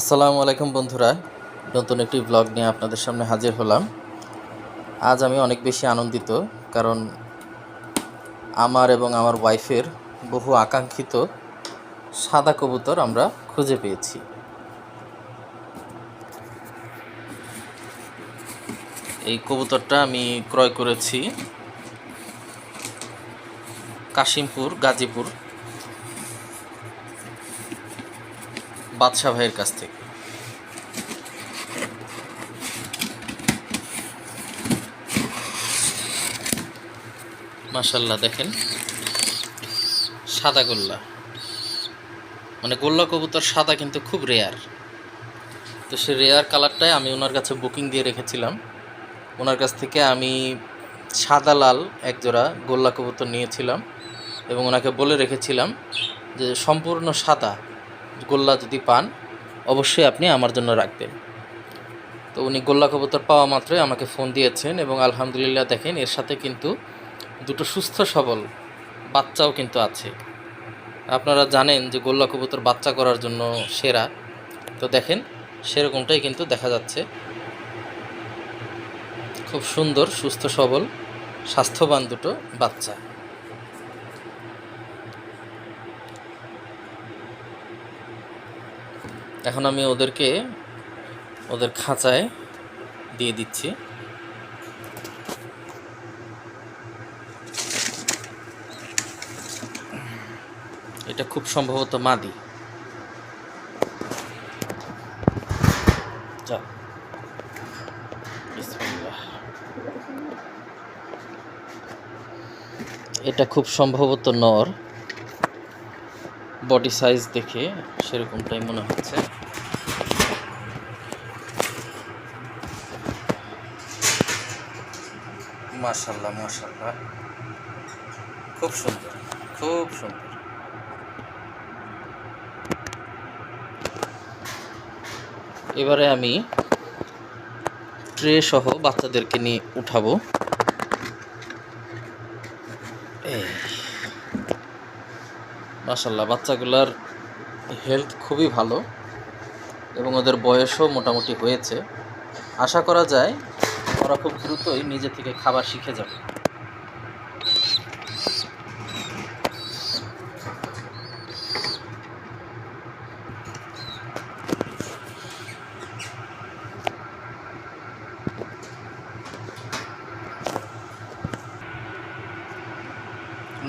আসসালামু আলাইকুম বন্ধুরা। নতুন একটি ব্লগ নিয়ে আপনাদের সামনে হাজির হলাম। আজ আমি অনেক বেশি আনন্দিত, কারণ আমার এবং আমার ওয়াইফের বহু আকাঙ্ক্ষিত সাদা কবুতর আমরা খুঁজে পেয়েছি। এই কবুতরটা আমি ক্রয় করেছি কাশিমপুর, গাজীপুর। বাদশাহ ভাইয়ের কাছ থেকে। মাশাল্লাহ, দেখেন। সাদা গোল্লা। মানে গোল্লা কবুতর সাদা কিন্তু খুব রেয়ার তো সে রেয়ার কালারটাই আমি ওনার কাছে বুকিং দিয়ে রেখেছিলাম। ওনার কাছ থেকে আমি সাদা লাল এক জোড়া গোল্লা কবুতর নিয়েছিলাম এবং ওনাকে বলে রেখেছিলাম যে সম্পূর্ণ সাদা। গোল্লা যদি পান, অবশ্যই আপনি আমার জন্য রাখবেন। তো উনি গোল্লা কবুতর পাওয়া মাত্রই আমাকে ফোন দিয়েছেন এবং আলহামদুলিল্লাহ দেখেন এর সাথে কিন্তু দুটো সুস্থ সবল বাচ্চাও কিন্তু আছে। আপনারা জানেন যে গোল্লা কবুতর বাচ্চা করার জন্য সেরা। তো দেখেন, সেরকমটাই কিন্তু দেখা যাচ্ছে। খুব সুন্দর, সুস্থ, সবল, স্বাস্থ্যবান দুটো বাচ্চা। এখন আমি ওদেরকে ওদের খাঁচায় দিয়ে দিচ্ছি। এটা খুব সম্ভবত মাদি। এটা খুব সম্ভবত নর। বডি সাইজ দেখে সেরকমটাই মনে হচ্ছে। মাশাল্লাহ মাশাল্লাহ। খুব সুন্দর খুব সুন্দর। এবারে আমি ট্রে সহ বাচ্চাদেরকে নিয়ে উঠাবো। মাশাল্লাহ বাচ্চাগুলার হেলথ খুবই ভালো এবং ওদের বয়সও মোটামুটি হয়েছে। আশা করা যায় ওরা খুব দ্রুতই নিজে থেকে খাবার শিখে যাবে।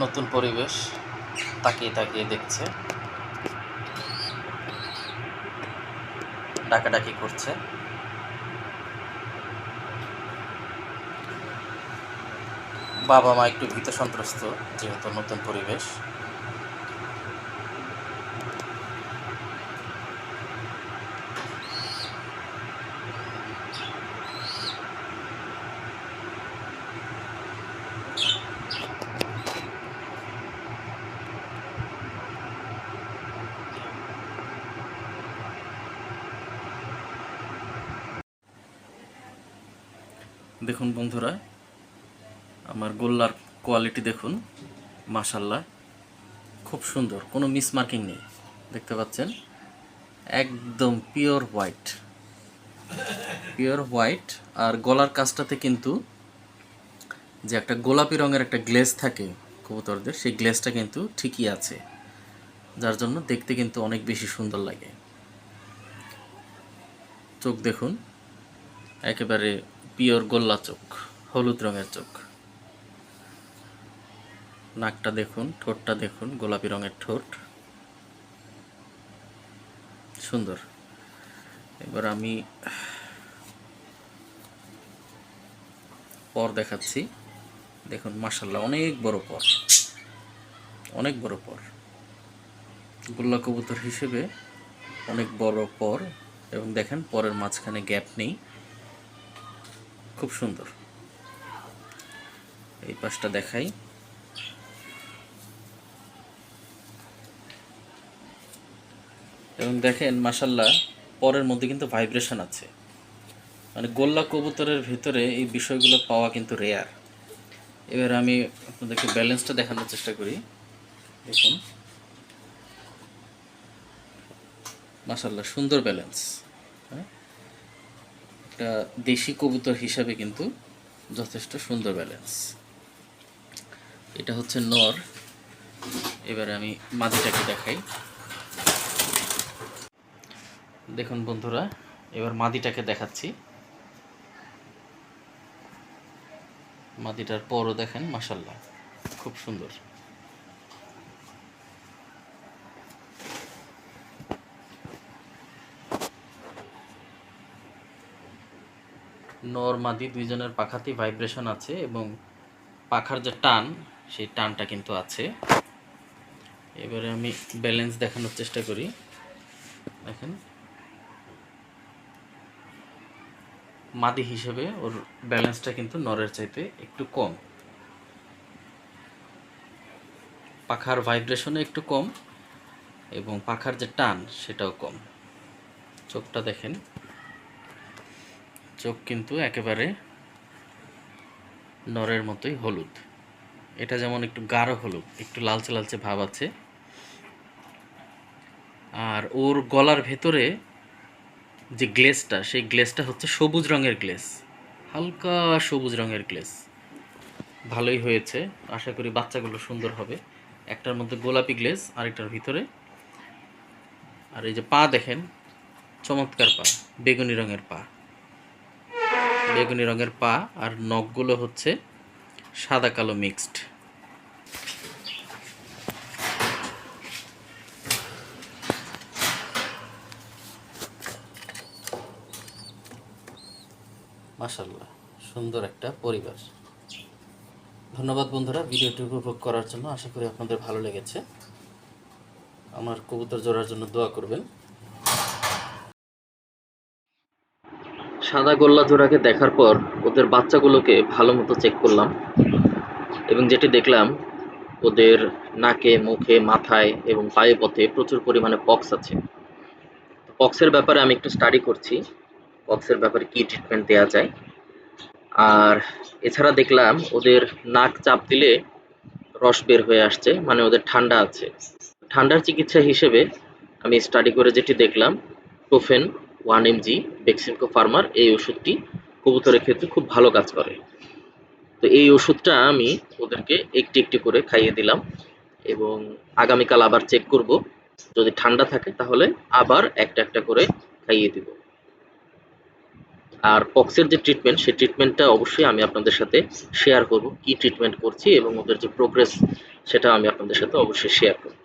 নতুন পরিবেশ। তাকিয়ে তাকিয়ে দেখছে। ডাকাডাকি করছে। বাবা মা একটু ভীত সন্ত্রস্ত যেহেতু নতুন পরিবেশ। দেখুন বন্ধুরা, আমার গোল্লার কোয়ালিটি দেখুন মাশাল্লাহ খুব সুন্দর, কোনো মিসমার্কিং নেই, দেখতে পাচ্ছেন? একদম পিওর হোয়াইট পিওর হোয়াইট আর গলার কাজটাতে কিন্তু যে একটা গোলাপি রঙের একটা গ্লেজ থাকে কবুতরদের, সেই গ্লেজটা কিন্তু ঠিকই আছে, যার জন্য দেখতে কিন্তু অনেক বেশি সুন্দর লাগে। চোখ দেখুন, একেবারে পিওর গোল্লা চোখ, হলুদ রঙের চোখ। নাকটা দেখুন, ঠোঁটটা দেখুন, গোলাপি রঙের ঠোঁট। সুন্দর। এবার আমি পর দেখাচ্ছি। দেখুন মাসাল্লাহ অনেক বড় পর। অনেক বড় পর। গোল্লা কবুতর হিসেবে অনেক বড় পর। এবং দেখেন, পরের মাঝখানে গ্যাপ নেই। খুব সুন্দর। এই পাশটা দেখাই। এবং দেখেন মাসাল্লাহ পরের মধ্যে কিন্তু ভাইব্রেশন আছে। মানে গোল্লা কবুতরের ভিতরে এই বিষয়গুলো পাওয়া কিন্তু রেয়ার এবার আমি আপনাদেরকে ব্যালেন্সটা দেখানোর চেষ্টা করি। দেখুন। মাসাল্লাহ সুন্দর ব্যালেন্স একটা দেশি কবুতর হিসাবে কিন্তু যথেষ্ট সুন্দর ব্যালেন্স এটা হচ্ছে নর। এবারে আমি মাদিটাকে দেখাই। দেখুন বন্ধুরা, এবার মাদিটাকে দেখাচ্ছি। মাদিটার পরও দেখেন মাসাল্লাহ খুব সুন্দর। নর মাদি দুইজনের পাখাতেই ভাইব্রেশন আছে এবং পাখার যে টান, সেই টানটা কিন্তু আছে। এবারে আমি ব্যালেন্স দেখানোর চেষ্টা করি। দেখেন। মাদি হিসেবে ওর ব্যালেন্সটা কিন্তু নরের চাইতে একটু কম। পাখার ভাইব্রেশনে একটু কম এবং পাখার যে টান, সেটাও কম। চোখটা দেখেন। চোখ কিন্তু একেবারে নরের মতোই হলুদ। এটা যেমন একটু গাঢ় হলুদ, একটু লালচে লালচে ভাব আছে। আর ওর গলার ভেতরে যে গ্লেসটা, সেই গ্লেসটা হচ্ছে সবুজ রঙের গ্লেস। হালকা সবুজ রঙের গ্লেস। ভালোই হয়েছে। আশা করি বাচ্চাগুলো সুন্দর হবে। একটার মধ্যে গোলাপি গ্লেস, আরেকটার ভিতরে। আর এই যে পা দেখেন, চমৎকার পা, বেগুনি রঙের পা। বেগুনি রঙের পা আর নখগুলো হচ্ছে সাদা কালো মিক্সড। মাশাল্লাহ সুন্দর একটা পরিবার। ধন্যবাদ বন্ধুরা, ভিডিওটি উপভোগ করার জন্য। আশা করি আপনাদের ভালো লেগেছে। আমার কবুতর জোড়ার জন্য দোয়া করবেন। সাদা গোল্লা জোড়াকে দেখার পর ওদের বাচ্চাগুলোকে ভালো মতো চেক করলাম এবং যেটি দেখলাম, ওদের নাকে, মুখে, মাথায় এবং পায়ে পথে প্রচুর পরিমাণে পক্স আছে। পক্সের ব্যাপারে আমি একটু স্টাডি করছি। পক্সের ব্যাপারে কি ট্রিটমেন্ট দেওয়া যায়। আর এছাড়া দেখলাম, ওদের নাক চাপ দিলে রস বের হয়ে আসছে মানে ওদের ঠান্ডা আছে। ঠান্ডার চিকিৎসা হিসেবে আমি স্টাডি করে যেটি দেখলাম টোফেন ওয়ান এমজি বেক্সিমকো ফার্মার এই ওষুধটি কবুতরের ক্ষেত্রে খুব ভালো কাজ করে। তো এই ওষুধটা আমি ওদেরকে একটি একটি করে খাইয়ে দিলাম এবং আগামীকাল আবার চেক করব। যদি ঠান্ডা থাকে তাহলে আবার একটা একটা করে খাইয়ে দিব। আর পক্সের যে ট্রিটমেন্ট সেই ট্রিটমেন্টটা অবশ্যই আমি আপনাদের সাথে শেয়ার করব। কি ট্রিটমেন্ট করছি এবং ওদের যে প্রোগ্রেস সেটা আমি আপনাদের সাথে অবশ্যই শেয়ার করব।